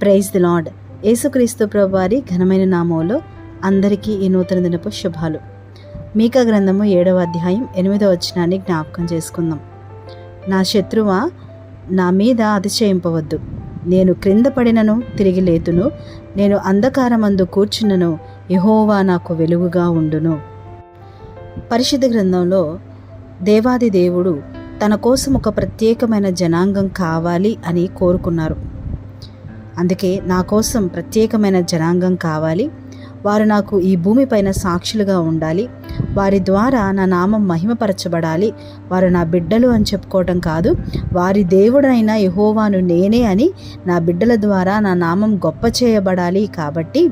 Praise the lord. యేసుక్రీస్తు ప్రభు వారి ఘనమైన నామంలో అందరికీ ఈ నూతన దినపు శుభాలు. మీకా గ్రంథము ఏడవ అధ్యాయం ఎనిమిదవ వచనాన్ని జ్ఞాపకం చేసుకుందాం. నా శత్రువ నా మీద అతిశయింపవద్దు. నేను క్రింద పడినను తిరిగి లేతును. నేను అంధకారమందు కూర్చున్నను. యహోవా నాకు వెలుగుగా ఉండును. పరిశుద్ధ గ్రంథంలో దేవాది దేవుడు తన కోసం ఒక ప్రత్యేకమైన జనాంగం కావాలి అని కోరుకున్నారు. అందుకే నా కోసం ప్రత్యేకమైన జనాంగం కావాలి. వారు నాకు ఈ భూమిపైన సాక్షులుగా ఉండాలి. వారి ద్వారా నా నామం మహిమపరచబడాలి. వారు నా బిడ్డలు అని చెప్పుకోవటం కాదు. వారి దేవుడైన యహోవాను నేనే అని నా బిడ్డల ద్వారా నా నామం గొప్ప చేయబడాలి కాబట్టి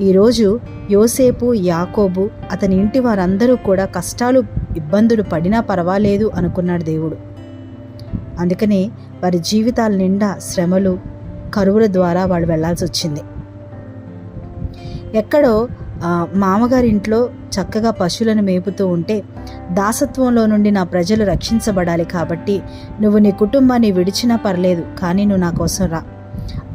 ఈరోజు యోసేపు యాకోబు అతని ఇంటి వారందరూ కూడా కష్టాలు ఇబ్బందులు పడినా పర్వాలేదు అనుకున్నాడు దేవుడు. అందుకనే వారి జీవితాల నిండా శ్రమలు కరువుల ద్వారా వాళ్ళు వెళ్ళాల్సి వచ్చింది. ఎక్కడో మామగారింట్లో మామగారి ఇంట్లో చక్కగా పశువులను మేపుతూ ఉంటే దాసత్వంలో నుండి నా ప్రజలు రక్షించబడాలి కాబట్టి నువ్వు నీ కుటుంబాన్ని విడిచినా పర్లేదు కానీ నువ్వు నా కోసం రా.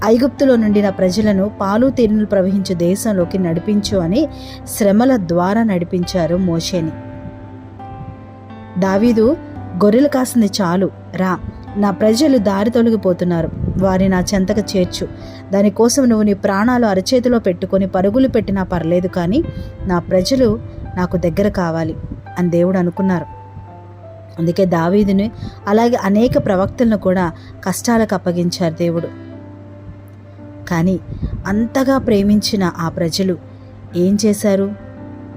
ఐగుప్తులో నుండి నా ప్రజలను పాలు తేనెలు ప్రవహించే దేశంలోకి నడిపించు అని శ్రమల ద్వారా నడిపించారు మోషేని. దావీదు గొర్రెలు కాసింది చాలు రా. నా ప్రజలు దారి తొలగిపోతున్నారు. వారి నా చెంతకు చేర్చు. దానికోసం నువ్వు నీ ప్రాణాలు అరచేతిలో పెట్టుకొని పరుగులు పెట్టినా పర్లేదు కానీ నా ప్రజలు నాకు దగ్గర కావాలి అని దేవుడు అనుకున్నారు. అందుకే దావీదుని అలాగే అనేక ప్రవక్తలను కూడా కష్టాలకు అప్పగించారు దేవుడు. కానీ అంతగా ప్రేమించిన ఆ ప్రజలు ఏం చేశారు?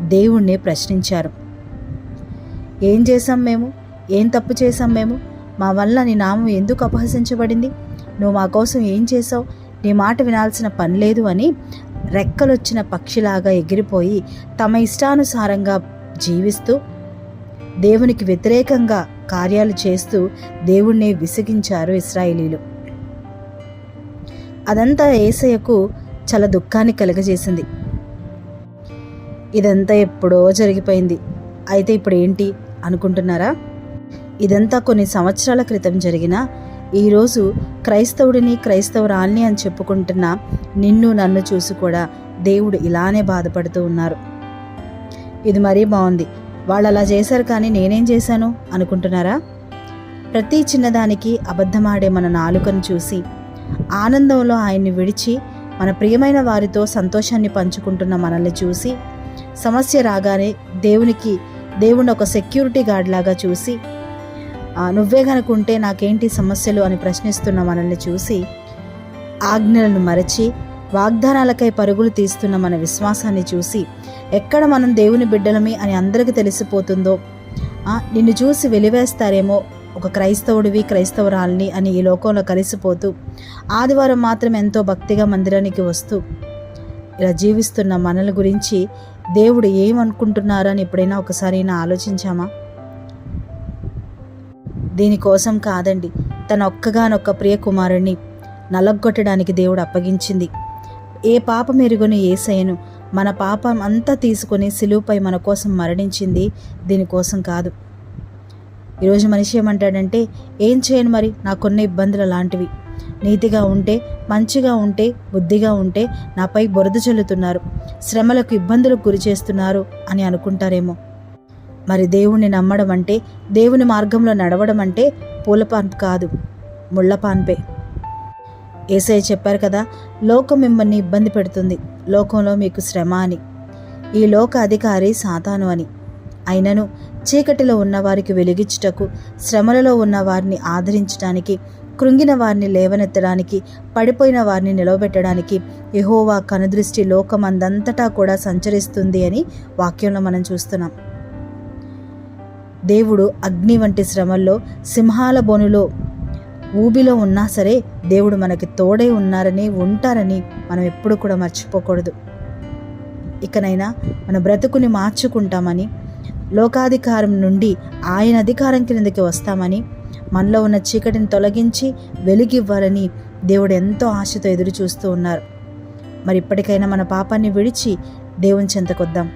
దేవుణ్ణి ప్రశ్నించారు. ఏం చేశాం మేము? ఏం తప్పు చేశాం మేము? మా వల్ల నీ నామం ఎందుకు అపహసించబడింది? నువ్వు మా కోసం ఏం చేసావు నీ మాట వినాల్సిన పని లేదు అని రెక్కలొచ్చిన పక్షిలాగా ఎగిరిపోయి తమ ఇష్టానుసారంగా జీవిస్తూ దేవునికి వ్యతిరేకంగా కార్యాలు చేస్తూ దేవుణ్ణి విసిగించారు ఇస్రాయిలీలు అదంతా ఏసయ్యకు చాలా దుఃఖాన్ని కలుగజేసింది. ఇదంతా ఎప్పుడో జరిగిపోయింది. అయితే ఇప్పుడు ఏంటి అనుకుంటున్నారా? ఇదంతా కొన్ని సంవత్సరాల క్రితం జరిగిన ఈరోజు క్రైస్తవుడిని క్రైస్తవురాల్ని అని చెప్పుకుంటున్న నిన్ను నన్ను చూసి కూడా దేవుడు ఇలానే బాధపడుతూ ఉన్నారు. ఇది మరీ బాగుంది. వాళ్ళు అలా చేశారు కానీ నేనేం చేశాను అనుకుంటున్నారా? ప్రతి చిన్నదానికి అబద్ధమాడే మన నాలుకను చూసి ఆనందంలో ఆయన్ని విడిచి మన ప్రియమైన వారితో సంతోషాన్ని పంచుకుంటున్న మనల్ని చూసి సమస్య రాగానే దేవునికి దేవుని ఒక సెక్యూరిటీ గార్డ్ లాగా చూసి నువ్వే కనుకుంటే నాకేంటి సమస్యలు అని ప్రశ్నిస్తున్న మనల్ని చూసి ఆజ్ఞలను మరచి వాగ్దానాలకై పరుగులు తీస్తున్న మన విశ్వాసాన్ని చూసి ఎక్కడ మనం దేవుని బిడ్డలమి అని అందరికీ తెలిసిపోతుందో? నిన్ను చూసి వెలివేస్తారేమో ఒక క్రైస్తవుడివి క్రైస్తవురాల్ని అని ఈ లోకంలో కలిసిపోతూ ఆదివారం మాత్రం ఎంతో భక్తిగా మందిరానికి వస్తూ ఇలా జీవిస్తున్న మనల గురించి దేవుడు ఏమనుకుంటున్నారని ఎప్పుడైనా ఒకసారి అయినా ఆలోచించామా? దీనికోసం కాదండి. తన ఒక్కగానొక్క ప్రియ కుమారుణ్ణి నలగొట్టడానికి దేవుడు అప్పగించింది. ఏ పాపం ఎరుగని ఏసయ్యను మన పాపం అంతా తీసుకొని సిలువుపై మన కోసం మరణించింది దీనికోసం కాదు. ఈరోజు మనిషి ఏమంటాడంటే ఏం చేయను మరి? నాకున్న ఇబ్బందులు లాంటివి. నీతిగా ఉంటే మంచిగా ఉంటే బుద్ధిగా ఉంటే నాపై బురద చల్లుతున్నారు. శ్రమలకు ఇబ్బందులకు గురి చేస్తున్నారు అని అనుకుంటారేమో. మరి దేవుణ్ణి నమ్మడం అంటే దేవుని మార్గంలో నడవడం అంటే పూలపాన్పు కాదు ముళ్ళపాన్పే. ఏసయ్య చెప్పారు కదా లోకం మిమ్మల్ని ఇబ్బంది పెడుతుంది లోకంలో మీకు శ్రమ అని. ఈ లోక అధికారి సాతాను అని. అయినను చీకటిలో ఉన్నవారికి వెలిగించుటకు శ్రమలలో ఉన్న వారిని ఆదరించడానికి కృంగిన వారిని లేవనెత్తడానికి పడిపోయిన వారిని నిలవబెట్టడానికి ఎహోవా కనుదృష్టి లోకమందంతటా కూడా సంచరిస్తుంది అని వాక్యంలో మనం చూస్తున్నాం. దేవుడు అగ్ని వంటి శ్రమల్లో సింహాల బొనులో ఊబిలో ఉన్నా సరే దేవుడు మనకి తోడై ఉన్నారని ఉంటారని మనం ఎప్పుడు కూడా మర్చిపోకూడదు. ఇకనైనా మన బ్రతుకుని మార్చుకుంటామని లోకాధికారం నుండి ఆయన అధికారం క్రిందకి వస్తామని మనలో ఉన్న చీకటిని తొలగించి వెలుగివ్వాలని దేవుడు ఎంతో ఆశతో ఎదురు చూస్తూ ఉన్నారు. మరి ఇప్పటికైనా మన పాపాన్ని విడిచి దేవుని చెంతకొద్దాం.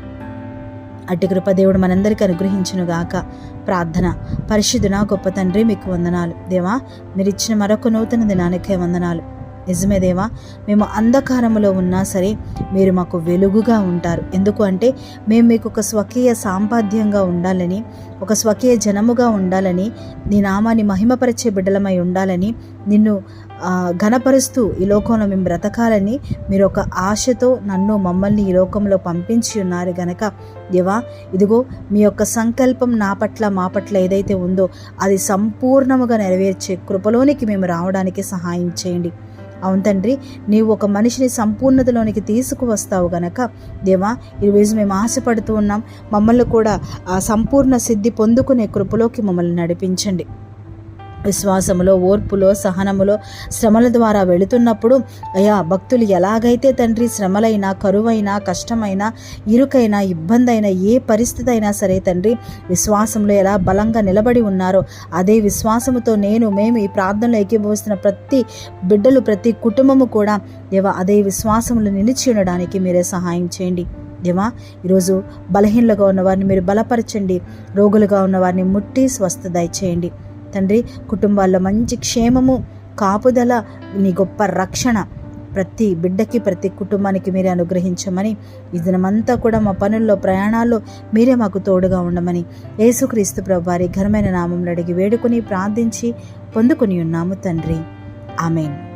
అట్టి కృప దేవుడు మనందరికీ అనుగ్రహించునుగాక. ప్రార్థన. పరిశుద్ధున గొప్ప తండ్రి మీకు వందనాలు. దేవా మీరు ఇచ్చిన మరొక నూతన దినానికే వందనాలు. నిజమే దేవా మేము అంధకారములో ఉన్నా సరే మీరు మాకు వెలుగుగా ఉంటారు. ఎందుకు అంటే మేము మీకు ఒక స్వకీయ సాంపాద్యంగా ఉండాలని ఒక స్వకీయ జనముగా ఉండాలని నీ నామాన్ని మహిమపరిచే బిడ్డలమై ఉండాలని నిన్ను ఘనపరుస్తూ ఈ లోకంలో మేము బ్రతకాలని మీరు ఒక ఆశతో నన్ను మమ్మల్ని ఈ లోకంలో పంపించి ఉన్నారు గనక దేవా ఇదిగో మీ యొక్క సంకల్పం నా పట్ల మా పట్ల ఏదైతే ఉందో అది సంపూర్ణముగా నెరవేర్చే కృపలోనికి మేము రావడానికి సహాయం చేయండి. అవును తండ్రి నీవు ఒక మనిషిని సంపూర్ణతలోనికి తీసుకువస్తావు గనక దేవా ఈరోజు మేము ఆశపడుతూ ఉన్నాం మమ్మల్ని కూడా ఆ సంపూర్ణ సిద్ధి పొందుకునే కృపలోకి మమ్మల్ని నడిపించండి. విశ్వాసములో ఓర్పులో సహనములో శ్రమల ద్వారా వెళుతున్నప్పుడు అయా భక్తులు ఎలాగైతే తండ్రి శ్రమలైనా కరువైనా కష్టమైనా ఇరుకైనా ఇబ్బంది అయినా ఏ పరిస్థితి అయినా సరే తండ్రి విశ్వాసంలో ఎలా బలంగా నిలబడి ఉన్నారో అదే విశ్వాసముతో నేను మేము ఈ ప్రార్థనలో ఏకీభవిస్తున్న ప్రతి బిడ్డలు ప్రతి కుటుంబము కూడా దేవా అదే విశ్వాసములు నిలిచి ఉండడానికి మీరే సహాయం చేయండి. దేవా ఈరోజు బలహీనలుగా ఉన్న వారిని మీరు బలపరచండి రోగులుగా ఉన్న వారిని ముట్టి స్వస్థ దయచేయండి. తండ్రి కుటుంబాల్లో మంచి క్షేమము కాపుదల నీ గొప్ప రక్షణ ప్రతి బిడ్డకి ప్రతి కుటుంబానికి మీరే అనుగ్రహించమని ఈ దినమంతా కూడా మా పనుల్లో ప్రయాణాల్లో మీరే మాకు తోడుగా ఉండమని యేసుక్రీస్తు ప్రభు వారి ఘనమైన నామంలో అడిగి వేడుకొని ప్రార్థించి పొందుకుని ఉన్నాము తండ్రి. ఆమెను.